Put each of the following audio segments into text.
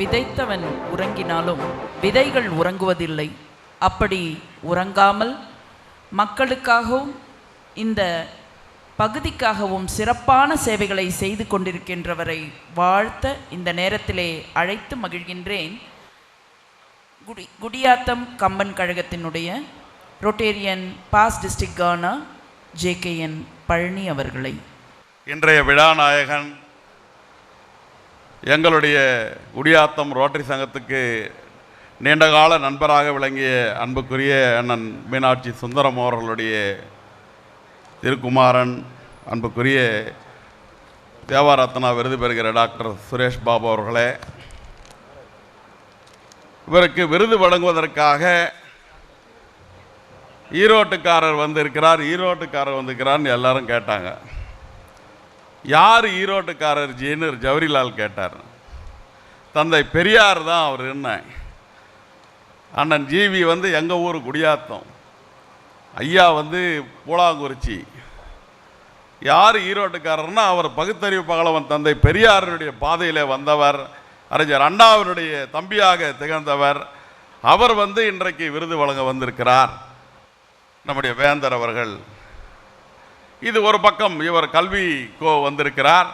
விதைத்தவன் உறங்கினாலும் விதைகள் உறங்குவதில்லை. அப்படி உறங்காமல் மக்களுக்காகவும் இந்த பகுதிக்காகவும் சிறப்பான சேவைகளை செய்து கொண்டிருக்கின்றவரை வாழ்த்த இந்த நேரத்திலே அழைத்து மகிழ்கின்றேன். குடி குடியாத்தம் கம்பன் கழகத்தினுடைய Rotarian past district K JKN Palani அவர்களை. இன்றைய விழாநாயகன் எங்களுடைய குடியாத்தம் ரோட்டரி சங்கத்துக்கு நீண்டகால நண்பராக விளங்கிய அன்புக்குரிய அண்ணன் மீனாட்சி சுந்தரம் அவர்களுடைய திருக்குமாரன் அன்புக்குரிய தேவாரத்னா விருது பெறுகிற டாக்டர் சுரேஷ் பாபு அவர்களே இவருக்கு விருது வழங்குவதற்காக ஈரோட்டுக்காரர் வந்திருக்கிறார். ஈரோட்டுக்காரர் வந்திருக்கிறார்னு எல்லாரும் கேட்டாங்க. யார் ஈரோட்டுக்காரர் ஜின்னு ஜவஹரிலால் கேட்டார்? தந்தை பெரியார் தான் அவர் என்ன? அண்ணன் ஜிவி வந்து எங்கள் ஊர் குடியாத்தம். ஐயா வந்து பூலாங்குறிச்சி. யார் ஈரோட்டுக்காரர்னா அவர் பகுத்தறிவு பகலவன் தந்தை பெரியாரினுடைய பாதையில் வந்தவர் அறிஞர் அண்ணாவினுடைய தம்பியாக திகழ்ந்தவர். அவர் வந்து இன்றைக்கு விருது வழங்க வந்திருக்கிறார். நம்முடைய வேந்தர் அவர்கள். இது ஒரு பக்கம் இவர் கல்வி கோ வந்திருக்கிறார்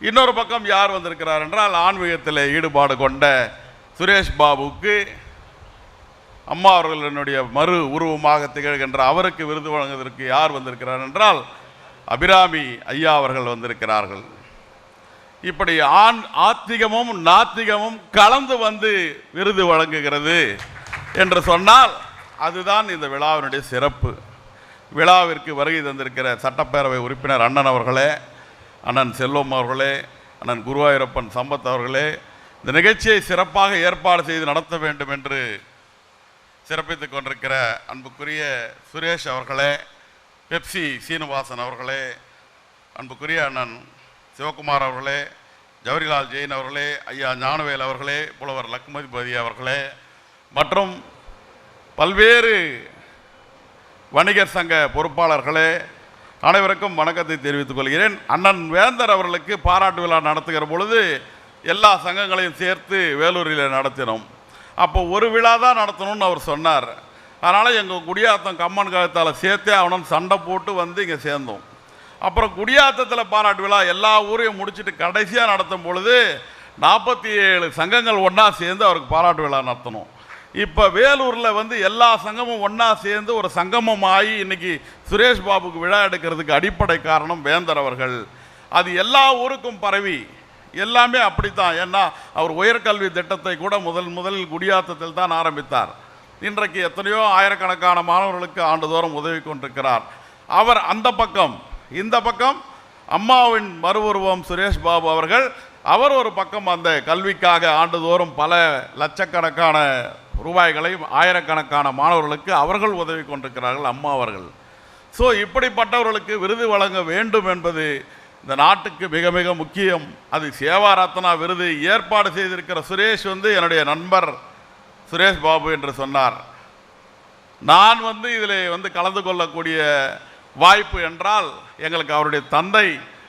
இன்னொரு பக்கம் யார் வந்திருக்கிறார் என்றால் ஆன்மீகத்தில் ஈடுபாடு கொண்ட சுரேஷ் பாபுக்கு அம்மா அவர்களினுடைய மறு உருவமாக திகழ்கின்ற அவருக்கு விருது வழங்குவதற்கு யார் வந்திருக்கிறார் என்றால் அபிராமி ஐயா அவர்கள் வந்திருக்கிறார்கள். இப்படி ஆண் ஆத்திகமும் நாத்திகமும் கலந்து வந்து விருது வழங்குகிறது என்று சொன்னால் அதுதான் இந்த விழாவினுடைய சிறப்பு. விழாவிற்கு வருகை தந்திருக்கிற சட்டப்பேரவை உறுப்பினர் அண்ணன் அவர்களே அண்ணன் செல்வம் அவர்களே அண்ணன் குருவாயூரப்பன் சம்பத் அவர்களே இந்த நிகழ்ச்சியை சிறப்பாக ஏற்பாடு செய்து நடத்த வேண்டும் என்று சிறப்பித்துக் கொண்டிருக்கிற அன்புக்குரிய சுரேஷ் அவர்களே பெப்சி சீனிவாசன் அவர்களே அன்புக்குரிய அண்ணன் சிவகுமார் அவர்களே ஜவஹர்லால் ஜெயின் அவர்களே ஐயா ஞானவேல் அவர்களே புலவர் லக்மதிபதி அவர்களே மற்றும் பல்வேறு வணிகர் சங்க பொறுப்பாளர்களே அனைவருக்கும் வணக்கத்தை தெரிவித்துக் கொள்கிறேன். அண்ணன் வேந்தர் அவர்களுக்கு பாராட்டு விழா நடத்துகிற பொழுது எல்லா சங்கங்களையும் சேர்த்து வேலூரில் நடத்தினோம். அப்போ ஒரு விழா தான் நடத்தணும்னு அவர் சொன்னார். அதனால் எங்கள் குடியாத்தம் கம்மன் காலத்தால் சேர்த்தே அவனும் சண்டை போட்டு வந்து இங்கே சேர்ந்தோம். அப்புறம் குடியாத்தத்தில் பாராட்டு விழா எல்லா ஊரையும் முடிச்சுட்டு கடைசியாக நடத்தும் பொழுது நாற்பத்தி ஏழு சங்கங்கள் ஒன்றா சேர்ந்து அவருக்கு பாராட்டு விழா நடத்தணும். இப்போ வேலூரில் வந்து எல்லா சங்கமும் ஒன்றா சேர்ந்து ஒரு சங்கமம் ஆகி இன்னைக்கு சுரேஷ் பாபுக்கு விழா எடுக்கிறதுக்கு அடிப்படை காரணம் வேந்தர் அவர்கள். அது எல்லா ஊருக்கும் பரவி. எல்லாமே அப்படித்தான். ஏன்னா அவர் உயர்கல்வி திட்டத்தை கூட முதல் முதலில் குடியாத்தத்தில் தான் ஆரம்பித்தார். இன்றைக்கு எத்தனையோ ஆயிரக்கணக்கான மாணவர்களுக்கு ஆண்டுதோறும் உதவி கொண்டிருக்கிறார். அவர் அந்த பக்கம் இந்த பக்கம் அம்மாவின் மறுவுருவம் சுரேஷ் பாபு அவர்கள் அவர் ஒரு பக்கம் அந்த கல்விக்காக ஆண்டுதோறும் பல லட்சக்கணக்கான ரூபாய்களை ஆயிரக்கணக்கான மாணவர்களுக்கு அவர்கள் உதவி கொண்டிருக்கிறார்கள் அம்மா அவர்கள். ஸோ இப்படிப்பட்டவர்களுக்கு விருது வழங்க வேண்டும் என்பது இந்த நாட்டுக்கு மிக மிக முக்கியம். அது சேவா ரத்னா விருது ஏற்பாடு செய்திருக்கிற சுரேஷ் வந்து என்னுடைய நண்பர் சுரேஷ் பாபு என்று சொன்னார். நான் வந்து இதில் வந்து கலந்து கொள்ளக்கூடிய வாய்ப்பு என்றால் எங்களுக்கு அவருடைய தந்தை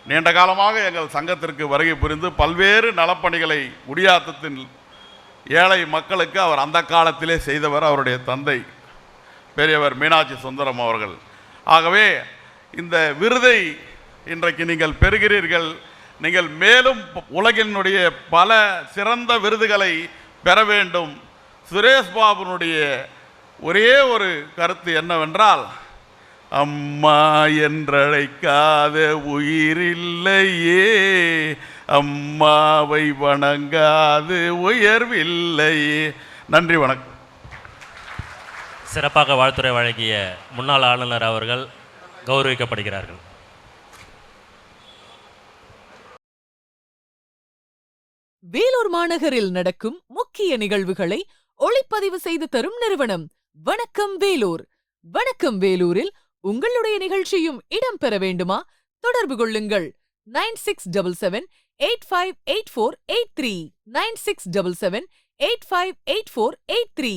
நீண்ட காலமாக எங்கள் சங்கத்திற்கு வருகை புரிந்து பல்வேறு நலப்பணிகளை குடியாத்தத்தின் ஏழை மக்களுக்கு அவர் அந்த காலத்திலே செய்தவர் அவருடைய தந்தை பெரியவர் மீனாட்சி சுந்தரம் அவர்கள். ஆகவே இந்த விருதை இன்றைக்கு நீங்கள் பெறுகிறீர்கள். நீங்கள் மேலும் உலகினுடைய பல சிறந்த விருதுகளை பெற வேண்டும். சுரேஷ் பாபுனுடைய ஒரே ஒரு கருத்து என்னவென்றால் அம்மா என்றழைக்காத உயிரில்லையே அம்மாவை வணங்காது உயர்வில்லையே நன்றி வணக்கம். சிறப்பாக வாழ்த்துறை வழங்கிய முன்னாள் ஆளுநர் அவர்கள் கௌரவிக்கப்படுகிறார்கள். வேலூர் மாநகரில் நடக்கும் முக்கிய நிகழ்வுகளை ஒளிப்பதிவு செய்து தரும் நிறுவனம் வணக்கம் வேலூர். வணக்கம் வேலூரில் உங்களுடைய நிகழ்ச்சியும் இடம்பெற வேண்டுமா? தொடர்பு கொள்ளுங்கள். nine six double seven eight five eight four eight three nine six double seven eight five eight four eight three